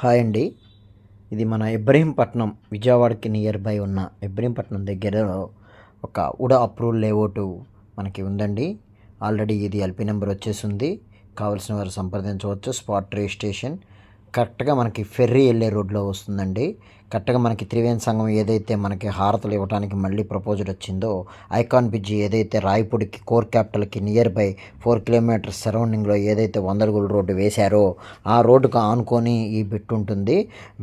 Hi అండి. ఇది మన ఇబ్రహీంపట్నం విజయవాడకి నియర్ బై ఉన్న ఇబ్రహీంపట్నం దగ్గర ఒక ఉడ అప్రూవల్ లేఅవుట్ మనకి ఉందండి. ఆల్రెడీ ఇది ఎల్పి నెంబర్ వచ్చేసింది. కావాల్సిన వారు సంప్రదించవచ్చు. స్పాట్ రిజిస్ట్రేషన్ కరెక్ట్గా మనకి ఫెర్రీ వెళ్ళే రోడ్లో వస్తుందండి. కరెక్ట్గా మనకి త్రివేణి సంఘం ఏదైతే మనకి హారతలు ఇవ్వడానికి మళ్ళీ ప్రపోజల్ వచ్చిందో ఐకాన్ బ్రిడ్జి ఏదైతే రాయపూడికి కోర్ క్యాపిటల్కి నియర్ బై ఫోర్ కిలోమీటర్స్ సరౌండింగ్లో ఏదైతే వందలగూడు రోడ్డు వేశారో ఆ రోడ్డుకు ఆనుకొని ఈ బిట్ ఉంటుంది.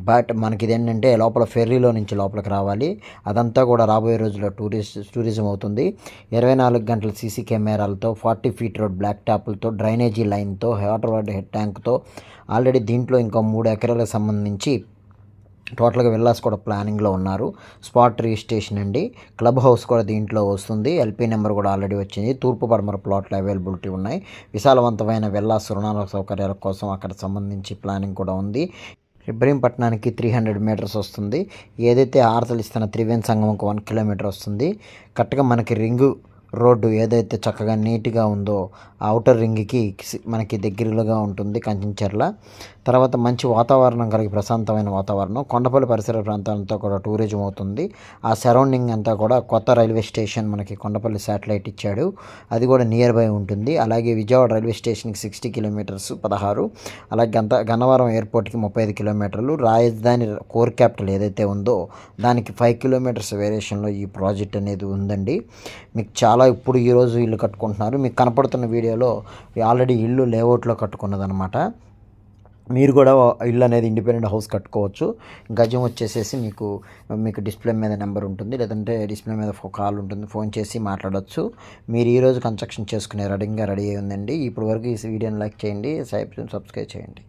బట్ మనకి ఇదేంటంటే లోపల ఫెర్రీలో నుంచి లోపలికి రావాలి. అదంతా కూడా రాబోయే రోజుల్లో టూరిస్ట్ టూరిజం అవుతుంది. ఇరవై నాలుగు గంటల సీసీ కెమెరాలతో ఫార్టీ ఫీట్ రోడ్ బ్లాక్ టాప్లతో డ్రైనేజీ లైన్తో వాటర్ వాటర్ హెడ్ ట్యాంక్తో ఆల్రెడీ దీంట్లో ఇంకా మూడు ఎకరాలకు సంబంధించి టోటల్గా విల్లాస్ కూడా ప్లానింగ్లో ఉన్నారు. స్పాట్ రిజిస్ట్రేషన్ అండి. క్లబ్ హౌస్ కూడా దీంట్లో వస్తుంది. ఎల్పీ నెంబర్ కూడా ఆల్రెడీ వచ్చింది. తూర్పు పడమర ప్లాట్లు అవైలబిలిటీ ఉన్నాయి. విశాలవంతమైన విల్లాస్ రుణాల సౌకర్యాల కోసం అక్కడ సంబంధించి ప్లానింగ్ కూడా ఉంది. ఇబ్రహీంపట్నానికి త్రీ హండ్రెడ్ మీటర్స్ వస్తుంది. ఏదైతే ఆరతలు ఇస్తున్న త్రివేణి సంగమంకు వన్ కిలోమీటర్ వస్తుంది. కరెక్ట్గా మనకి రింగు రోడ్డు ఏదైతే చక్కగా నీట్గా ఉందో అవుటర్ రింగ్కి మనకి దగ్గరలోగా ఉంటుంది కంచెంచర్ల తర్వాత మంచి వాతావరణం కలిగి ప్రశాంతమైన వాతావరణం. కొండపల్లి పరిసర ప్రాంతాలతో కూడా టూరిజం అవుతుంది. ఆ సరౌండింగ్ అంతా కూడా కొత్త రైల్వే స్టేషన్ మనకి కొండపల్లి శాటిలైట్ ఇచ్చాడు. అది కూడా నియర్ బై ఉంటుంది. అలాగే విజయవాడ రైల్వే స్టేషన్కి సిక్స్టీ కిలోమీటర్స్ పదహారు. అలాగే గంత గన్నవరం ఎయిర్పోర్ట్కి ముప్పై ఐదు కిలోమీటర్లు. రాజధాని కోర్ క్యాపిటల్ ఏదైతే ఉందో దానికి ఫైవ్ కిలోమీటర్స్ వేరియేషన్లో ఈ ప్రాజెక్ట్ అనేది ఉందండి. మీకు చాలా ఇప్పుడు ఈరోజు ఇల్లు కట్టుకుంటున్నారు. మీకు కనపడుతున్న వీడియోలో ఆల్రెడీ ఇల్లు లేఅవుట్లో కట్టుకున్నదనమాట మీరు కూడా ఇల్లు అనేది ఇండిపెండెంట్ హౌస్ కట్టుకోవచ్చు. గజం వచ్చేసేసి మీకు మీకు డిస్ప్లే మీద నెంబర్ ఉంటుంది. లేదంటే డిస్ప్లే మీద కాల్ ఉంటుంది. ఫోన్ చేసి మాట్లాడవచ్చు మీరు ఈరోజు కన్స్ట్రక్షన్ చేసుకునే రెడీగా రెడీ అయి ఉందండి ఇప్పుడు వరకు ఈ వీడియోని లైక్ చేయండి. సబ్స్క్రైబ్ చేయండి.